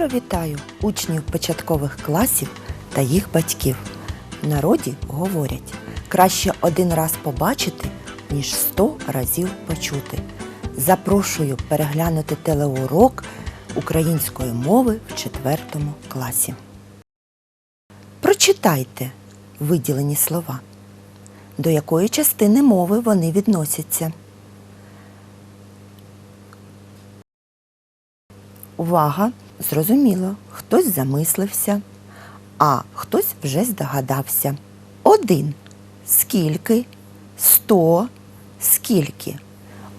Щиро вітаю учнів початкових класів та їх батьків. В народі говорять, краще один раз побачити, ніж сто разів почути. Запрошую переглянути телеурок української мови в четвертому класі. Прочитайте виділені слова. До якої частини мови вони відносяться? Увага! Зрозуміло, хтось замислився, а хтось вже здогадався. Один. Скільки? Сто. Скільки?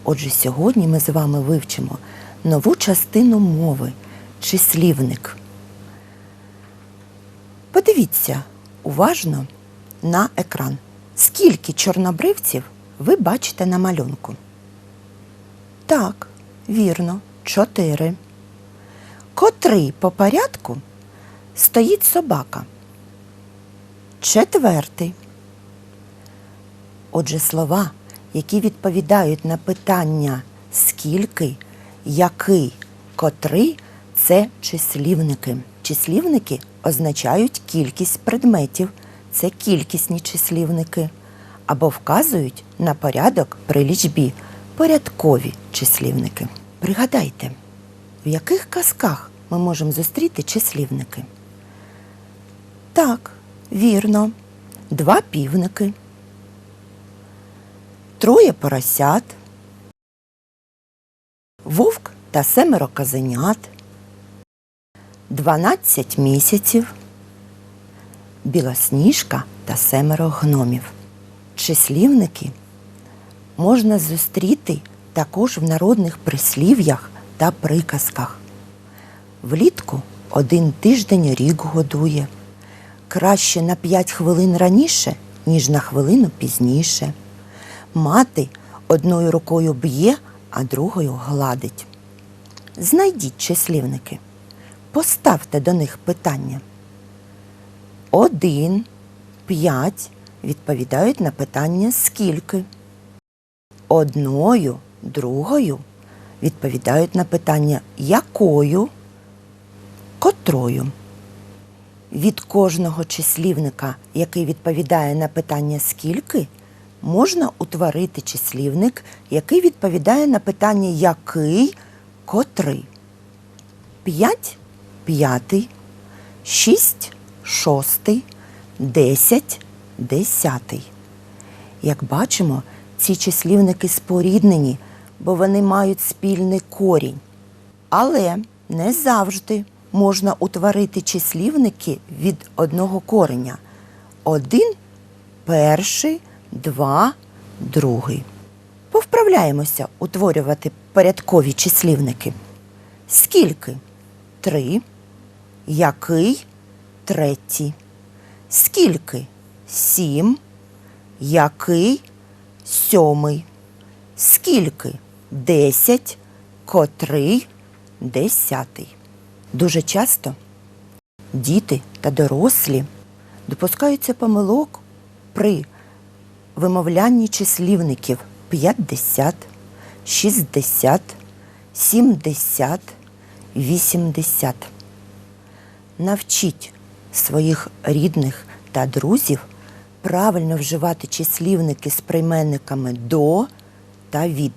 Отже, сьогодні ми з вами вивчимо нову частину мови числівник. Подивіться уважно на екран. Скільки чорнобривців ви бачите на малюнку? Так, вірно, чотири. Котрий по порядку стоїть собака? Четвертий. Отже, слова, які відповідають на питання скільки, який, котрий це числівники. Числівники означають кількість предметів, це кількісні числівники, або вказують на порядок при лічбі порядкові числівники. Пригадайте, в яких казках ми можемо зустріти числівники? Так, вірно, два півники, троє поросят, вовк та семеро козенят, дванадцять місяців, білосніжка та семеро гномів. Числівники можна зустріти також в народних прислів'ях та приказках. Влітку один тиждень рік годує. Краще на п'ять хвилин раніше, ніж на хвилину пізніше. Мати одною рукою б'є, а другою гладить. Знайдіть числівники. Поставте до них питання. Один, п'ять відповідають на питання скільки. Одною, другою відповідають на питання якою, котрою. Від кожного числівника, який відповідає на питання скільки, можна утворити числівник, який відповідає на питання який, котрий. П'ять п'ятий, шість шостий, десять десятий. Як бачимо, ці числівники споріднені, бо вони мають спільний корінь. Але не завжди можна утворити числівники від одного кореня. Один перший, два другий. Повправляємося утворювати порядкові числівники. Скільки? Три. Який? Третій. Скільки? Сім. Який? Сьомий. Скільки? Десять. Котрий? Десятий. Дуже часто діти та дорослі допускаються помилок при вимовлянні числівників 50, 60, 70, 80. Навчіть своїх рідних та друзів правильно вживати числівники з прийменниками до та від.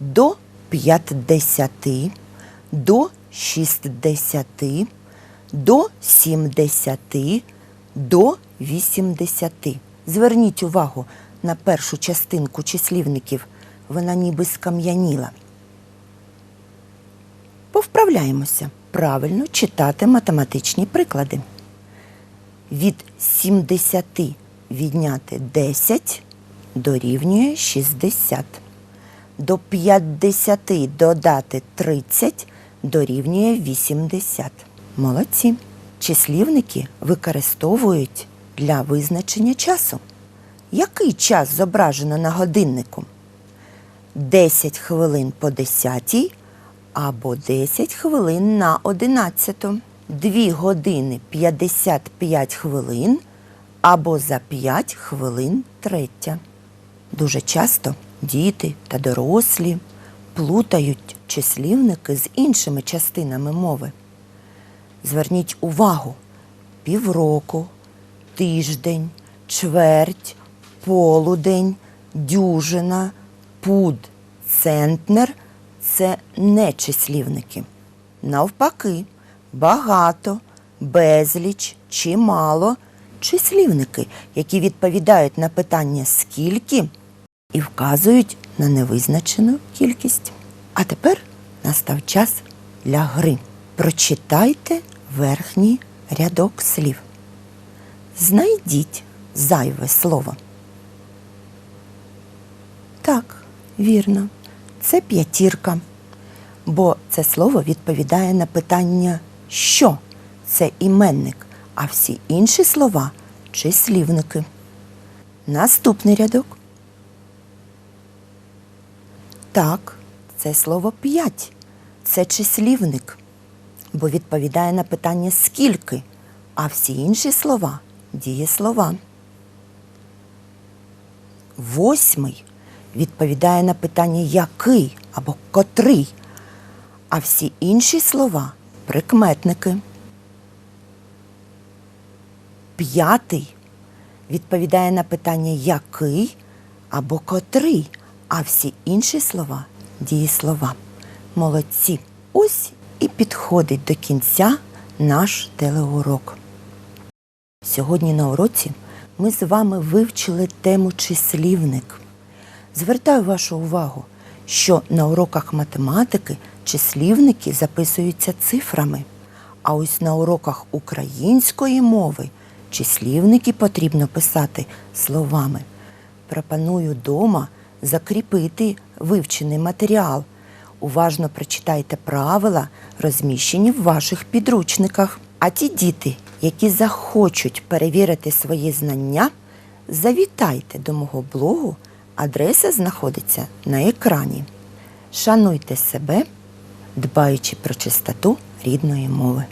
До 50, до 60, до 70, до 80. Зверніть увагу на першу частинку числівників. Вона ніби скам'яніла. Повправляємося правильно читати математичні приклади. Від 70 відняти 10 дорівнює 60. До 50 додати 30 дорівнює 80. Молодці. Числівники використовують для визначення часу. Який час зображено на годиннику? 10 хвилин по 10 або 10 хвилин на 11. 2 години 55 хвилин або за 5 хвилин третя. Дуже часто діти та дорослі плутають числівники з іншими частинами мови. Зверніть увагу: півроку, тиждень, чверть, полудень, дюжина, пуд, центнер це не числівники. Навпаки, багато, безліч, чимало числівники, які відповідають на питання скільки і вказують на невизначену кількість. А тепер настав час для гри. Прочитайте верхній рядок слів. Знайдіть зайве слово. Так, вірно, це п'ятірка. Бо це слово відповідає на питання що це іменник, а всі інші слова числівники. Наступний рядок. Так, це слово п'ять. Це числівник, бо відповідає на питання скільки, а всі інші слова дієслова. Восьмий відповідає на питання який або котрий, а всі інші слова прикметники. П'ятий відповідає на питання який або котрий, а всі інші слова дієслова. Молодці. Ось і підходить до кінця наш телеурок. Сьогодні на уроці ми з вами вивчили тему числівник. Звертаю вашу увагу, що на уроках математики числівники записуються цифрами, а ось на уроках української мови числівники потрібно писати словами. Пропоную дома закріпити вивчений матеріал. Уважно прочитайте правила, розміщені в ваших підручниках. А ті діти, які захочуть перевірити свої знання, завітайте до мого блогу. Адреса знаходиться на екрані. Шануйте себе, дбаючи про чистоту рідної мови.